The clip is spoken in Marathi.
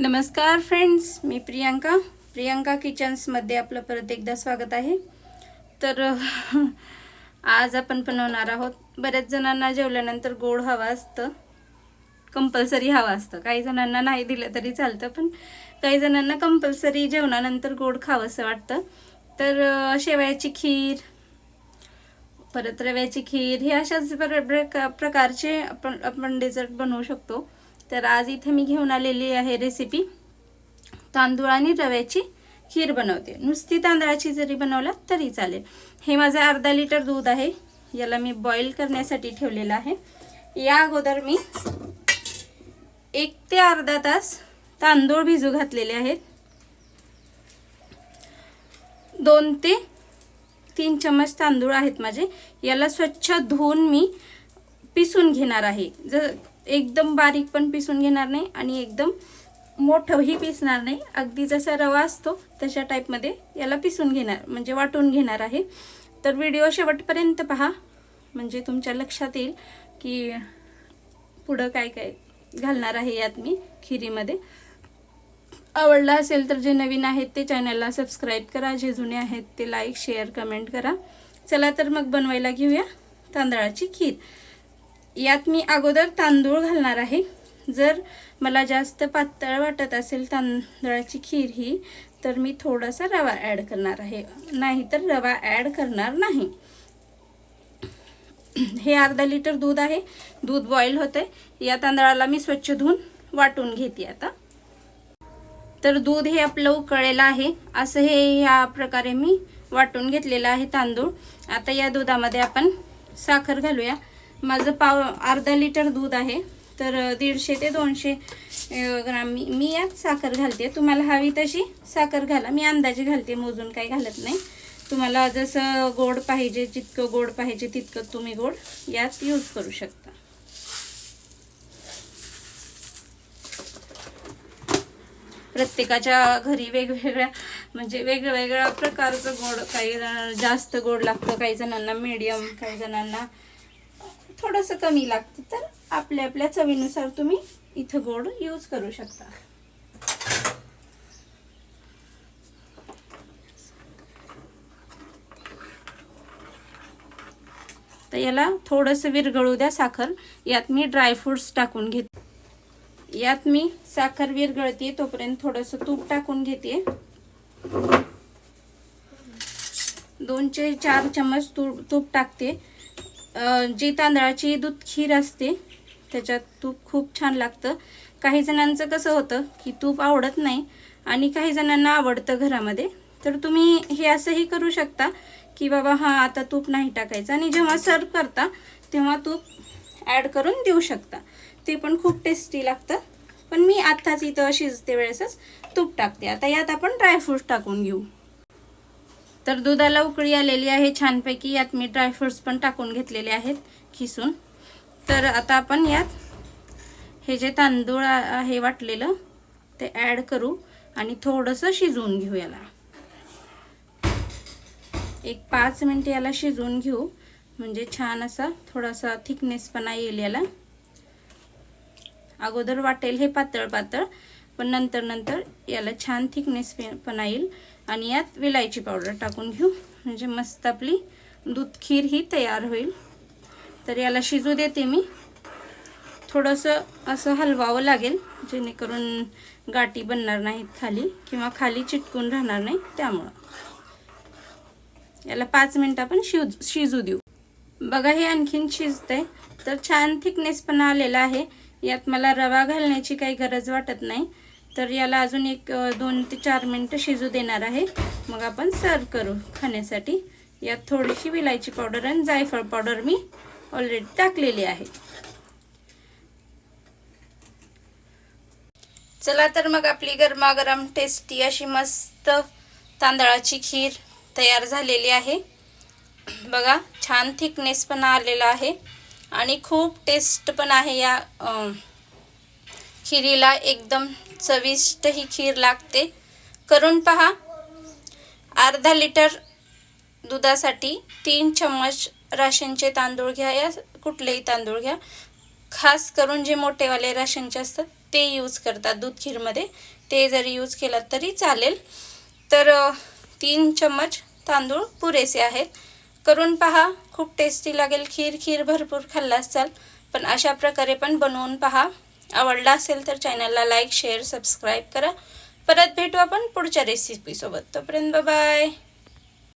नमस्कार फ्रेंड्स मी प्रियांका. प्रियांका किचन्समध्ये आपलं परत एकदा स्वागत आहे. तर आज आपण बनवणार आहोत. बऱ्याच जणांना जेवल्यानंतर गोड हवं असतं. कंपल्सरी हवं असतं. काही जणांना नाही दिलं तरी चालतं पण काही जणांना कंपल्सरी जेवणानंतर गोड खावंसं वाटतं. तर शेवयाची खीर परत रव्याची खीर हे अशाच प्र- प्रकारचे आपण आपण डेझर्ट बनवू शकतो. तर आज इथे मी घेऊन आलेली आहे रेसिपी तांदूळ आणि रव्याची खीर बनवते. नुसती तांदळाची जरी बनवला तरी चालेल. हे माझं अर्धा लिटर दूध आहे. याला मी बॉईल करण्यासाठी ठेवलेलं आहे. या अगोदर मी एक ते अर्धा तास तांदूळ भिजू घातलेले आहेत. दोन ते तीन चम्मच तांदूळ आहेत माझे. याला स्वच्छ धुवून मी पिसून घेणार आहे. जर एकदम बारीक पण पिसून घेणार नाही आणि एकदम मोठंही पिसणार नाही. अगदी जसा रवा असतो तशा टाईपमध्ये याला पिसून घेणार म्हणजे वाटून घेणार आहे. तर व्हिडिओ शेवटपर्यंत पहा. म्हणजे तुमच्या लक्षात येईल की पुढं काय काय घालणार आहे यात मी खिरीमध्ये. आवडला असेल तर जे नवीन आहेत ते चॅनलला सबस्क्राईब करा. जे जुने आहेत ते लाईक शेअर कमेंट करा. चला तर मग बनवायला घेऊया तांदळाची खीर. यात मी अगोदर तांदूळ घालणार आहे. जर मला जास्त पातळ वाटत असेल तांदळाची खीर ही तर मी थोडासा रवा ॲड करणार आहे. नाही तर रवा ॲड करणार नाही. हे अर्धा लिटर दूध आहे. दूध बॉईल होते या तांदळाला मी स्वच्छ धुवून वाटून घेते आता. तर दूध हे आपलं उकळलेलं आहे. असं हे ह्या प्रकारे मी वाटून घेतलेलं आहे तांदूळ. आता या दुधामध्ये आपण साखर घालूया. माझं पाव अर्धा लिटर दूध आहे. तर दीडशे ते दोनशे ग्राम. मी मी यात साखर घालते. तुम्हाला हवी तशी साखर घाला. मी अंदाजे घालते मोजून काही घालत नाही. तुम्हाला जसं गोड पाहिजे जितकं गोड पाहिजे तितकं तुम्ही गोड यात यूज करू शकता. प्रत्येकाच्या घरी वेगवेगळ्या म्हणजे वेगवेगळ्या प्रकारचं गोड काही जण जास्त गोड लागतं काही जणांना मीडियम काही जणांना थोडंसं कमी लागतं तर आपल्या आपल्या चवीनुसार तुम्ही इथं गोड यूज करू शकता. तर याला थोडंसं विरघळू द्या साखर. यात मी ड्रायफ्रुट्स टाकून घेते यात मी साखर विरघळते तोपर्यंत थोडंसं तूप टाकून घेते. दोनचे चार चम्मच तूप तूप टाकते. जी तांदळाची दूध खीर असते त्याच्यात तूप खूप छान लागतं. काही जणांचं कसं होतं की तूप आवडत नाही आणि काही जणांना आवडतं घरामध्ये. तर तुम्ही हे असंही करू शकता की बाबा हां आता तूप नाही टाकायचं आणि जेव्हा सर्व करता तेव्हा तूप ॲड करून देऊ शकता. ते पण खूप टेस्टी लागतं. पण मी आत्ताच इथं शिजते वेळेसच तूप टाकते. आता यात आपण ड्रायफ्रूट टाकून घेऊ. तर दुधाला उकळी आलेली आहे. छानपैकी यात मी ड्रायफ्रुट्स पण टाकून घेतलेले आहेत खिसून. तर आता आपण यात हे जे तांदूळ आहे वाटलेलं ते ॲड करू आणि थोडंसं शिजवून घेऊ याला. एक पाच मिनटं याला शिजवून घेऊ. म्हणजे छान असा थोडासा थिकनेसपणा येईल याला. अगोदर वाटेल हे पातळ पातळ पण नंतर नंतर याला छान थिकनेसपणा येईल. आणि यात विलायची पावडर टाकून घेऊ. म्हणजे मस्त आपली दूध खीर ही तयार होईल. तर याला शिजू देते मी. थोडंसं असं हलवावं लागेल जेणेकरून गाठी बनणार नाहीत खाली किंवा खाली चिटकून राहणार नाही त्यामुळं. याला पाच मिनटं आपण शिज शिजू देऊ. बघा हे आणखीन शिजतंय. तर छान थिकनेस पण आलेला आहे. यात मला रवा घालण्याची काही गरज वाटत नाही. तर याला अजून एक दोन ते चार मिनटं शिजू देणार आहे. मग आपण सर्व करू खाण्यासाठी. यात थोडीशी विलायची पावडर आणि जायफळ पावडर मी ऑलरेडी टाकलेली आहे. चला तर मग आपली गरमागरम टेस्टी अशी मस्त तांदळाची खीर तयार झालेली आहे. बघा छान थिकनेस पण आलेला आहे. आणि खूप टेस्ट पण आहे या खिरीला एकदम चविष्ट ही खीर लागते. करून पहा. अर्धा लिटर दुधासाठी तीन चम्मच राशनचे तांदूळ घ्या या कुठलेही तांदूळ घ्या. खास करून जे मोठेवाले राशनचे असतात ते यूज करतात दूध खीरमध्ये. ते जरी यूज केलं तरी चालेल. तर तीन चम्मच तांदूळ पुरेसे आहेत. करून पहा. खूप टेस्टी लागेल खीर. खीर भरपूर खाल्ला असाल पण अशा प्रकारे पण बनवून पहा. आवडला असेल तर चॅनलला लाईक शेअर सबस्क्राईब करा. परत भेटू आपण पुढच्या रेसिपीसोबत तोपर्यंत बाय